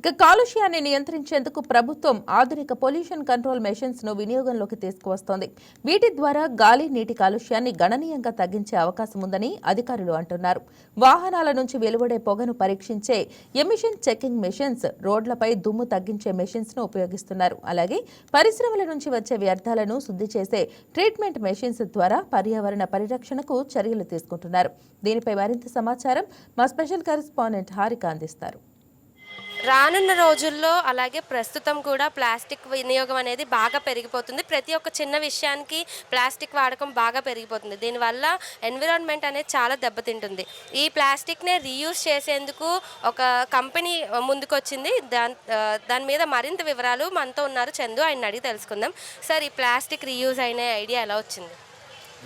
ఇక కాలుష్యాన్ని నియంత్రించేందుకు ప్రభుత్వం ఆధునిక పొల్యూషన్ కంట్రోల్ మెషిన్స్ను వినియోగంలోకి తీసుకువస్తోంది. వీటి ద్వారా గాలి నీటి కాలుష్యాన్ని గణనీయంగా తగ్గించే అవకాశం ఉందని అధికారులు అంటున్నారు. వాహనాల నుంచి వెలువడే పొగను పరీక్షించే ఎమిషన్ చెకింగ్ మెషిన్స్ రోడ్లపై దుమ్ము తగ్గించే మెషిన్స్ను ఉపయోగిస్తున్నారు. అలాగే పరిశ్రమల నుంచి వచ్చే వ్యర్థాలను శుద్ధి చేసే ట్రీట్మెంట్ మెషిన్స్ ద్వారా పర్యావరణ పరిరక్షణకు చర్యలు తీసుకుంటున్నారు. దీనిపై మరింత సమాచారం మా స్పెషల్ కరెస్పాండెంట్ హారిక అందిస్తారు. రానున్న రోజుల్లో అలాగే ప్రస్తుతం కూడా ప్లాస్టిక్ వినియోగం అనేది బాగా పెరిగిపోతుంది. ప్రతి ఒక్క చిన్న విషయానికి ప్లాస్టిక్ వాడకం బాగా పెరిగిపోతుంది. దీనివల్ల ఎన్విరాన్మెంట్ అనేది చాలా దెబ్బతింటుంది. ఈ ప్లాస్టిక్నే రీయూజ్ చేసేందుకు ఒక కంపెనీ ముందుకొచ్చింది. దాని దాని మీద మరింత వివరాలు మనతో ఉన్నారు చందు. ఆయన అడిగి తెలుసుకుందాం. సార్ ఈ ప్లాస్టిక్ రీయూజ్ అయిన ఐడియా ఎలా వచ్చింది?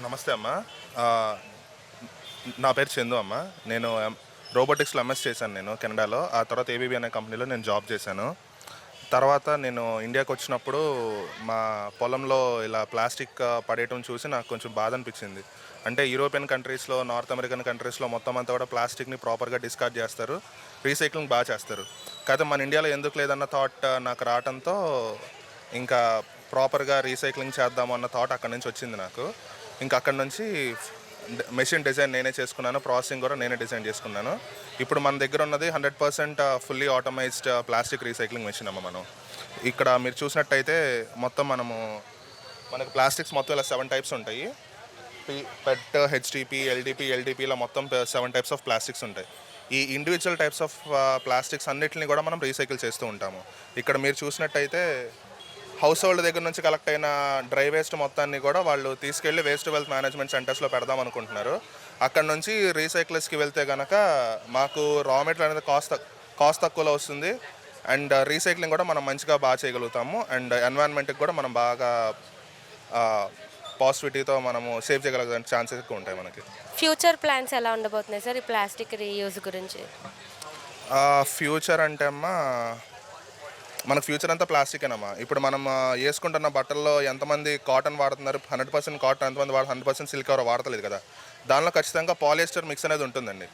నమస్తే అమ్మ. నా పేరు చందు అమ్మ. నేను రోబోటిక్స్లో ఎంఎస్ చేశాను నేను కెనడాలో. ఆ తర్వాత ఏబీబీ అనే కంపెనీలో నేను జాబ్ చేశాను. తర్వాత నేను ఇండియాకి వచ్చినప్పుడు మా పొలంలో ఇలా ప్లాస్టిక్ పడేయటం చూసి నాకు కొంచెం బాధ అనిపించింది. అంటే యూరోపియన్ కంట్రీస్లో నార్త్ అమెరికన్ కంట్రీస్లో మొత్తం అంతా కూడా ప్లాస్టిక్ని ప్రాపర్గా డిస్కార్డ్ చేస్తారు. రీసైక్లింగ్ బాగా చేస్తారు. కాకపోతే మన ఇండియాలో ఎందుకు లేదన్న థాట్ నాకు రావడంతో ఇంకా ప్రాపర్గా రీసైక్లింగ్ చేద్దామన్న థాట్ అక్కడ నుంచి వచ్చింది నాకు. ఇంకా అక్కడి నుంచి మెషిన్ డిజైన్ నేనే చేసుకున్నాను ప్రాసెసింగ్ కూడా నేనే డిజైన్ చేసుకున్నాను. ఇప్పుడు మన దగ్గర ఉన్నది hundred percent fully automized plastic recycling machine అమ్మ మనం. ఇక్కడ మీరు చూసినట్టయితే మొత్తం మనము మనకు ప్లాస్టిక్స్ మొత్తం ఇలా సెవెన్ టైప్స్ ఉంటాయి. P PET HDPE LDPE LDPE ఇలా మొత్తం సెవెన్ టైప్స్ ఆఫ్ ప్లాస్టిక్స్ ఉంటాయి. ఈ ఇండివిజువల్ టైప్స్ ఆఫ్ ప్లాస్టిక్స్ అన్నిటిని కూడా మనం రీసైకిల్ చేస్తూ ఉంటాము. ఇక్కడ మీరు చూసినట్టయితే హౌస్ హోల్డ్ దగ్గర నుంచి కలెక్ట్ అయిన డ్రై వేస్ట్ మొత్తాన్ని కూడా వాళ్ళు తీసుకెళ్ళి వేస్ట్ వెల్త్ మేనేజ్మెంట్ సెంటర్స్లో పెడదాం అనుకుంటున్నారు. అక్కడ నుంచి రీసైక్లర్స్కి వెళ్తే కనుక మాకు రా మెటీరియల్ అనేది కాస్ట్ కాస్ట్ తక్కువలో వస్తుంది. అండ్ రీసైక్లింగ్ కూడా మనం మంచిగా బాగా చేయగలుగుతాము. అండ్ ఎన్వైరన్మెంట్కి కూడా మనం బాగా పాజిటివిటీతో మనము సేవ్ చేయగలిగే ఛాన్సెస్ ఎక్కువ ఉంటాయి మనకి. ఫ్యూచర్ ప్లాన్స్ ఎలా ఉండబోతున్నాయి సార్ ఈ ప్లాస్టిక్ రీయూజ్ గురించి? ఫ్యూచర్ అంటే అమ్మా మనకు ఫ్యూచర్ అంతా ప్లాస్టికేనమ్మా. ఇప్పుడు మనం వేసుకుంటున్న బట్టల్లో ఎంతమంది కాటన్ వాడుతున్నారు? హండ్రెడ్ పర్సెంట్ కాటన్ ఎంతమంది వాడు హండ్రెడ్ పర్సెంట్ సిల్క్ ఎవరు వాడతలేదు కదా. దానిలో ఖచ్చితంగా పాలిస్టర్ మిక్స్ అనేది ఉంటుందండి.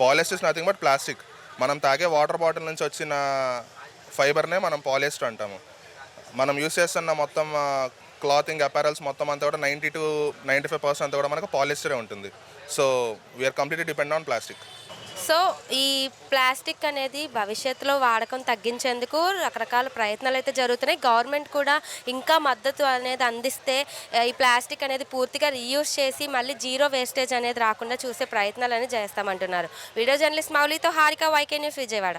పాలిస్టర్స్ నథింగ్ బట్ ప్లాస్టిక్ మనం తాగే వాటర్ బాటిల్ నుంచి వచ్చిన ఫైబర్నే మనం పాలిస్టర్ అంటాము. మనం యూస్ చేస్తున్న మొత్తం క్లాతింగ్ అపారల్స్ మొత్తం అంతా కూడా ninety two ninety five percent అంతా కూడా మనకు పాలిస్టరే ఉంటుంది. So we are completely depend on plastic so ఈ ప్లాస్టిక్ అనేది భవిష్యత్తులో వాడకం తగ్గించేందుకు రకరకాల ప్రయత్నాలు అయితే జరుగుతున్నాయి. గవర్నమెంట్ కూడా ఇంకా మద్దతు అనేది అందిస్తే ఈ ప్లాస్టిక్ అనేది పూర్తిగా రీయూజ్ చేసి మళ్ళీ జీరో వేస్టేజ్ అనేది రాకుండా చూసే ప్రయత్నాలు అనేది చేస్తామంటున్నారు. వీడియో జర్నలిస్ట్ మౌలితో హారిక వైకే న్యూస్ విజయవాడ.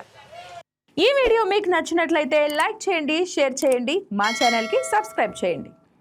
ఈ వీడియో మీకు నచ్చినట్లయితే లైక్ చేయండి షేర్ చేయండి మా ఛానల్కి సబ్స్క్రైబ్ చేయండి.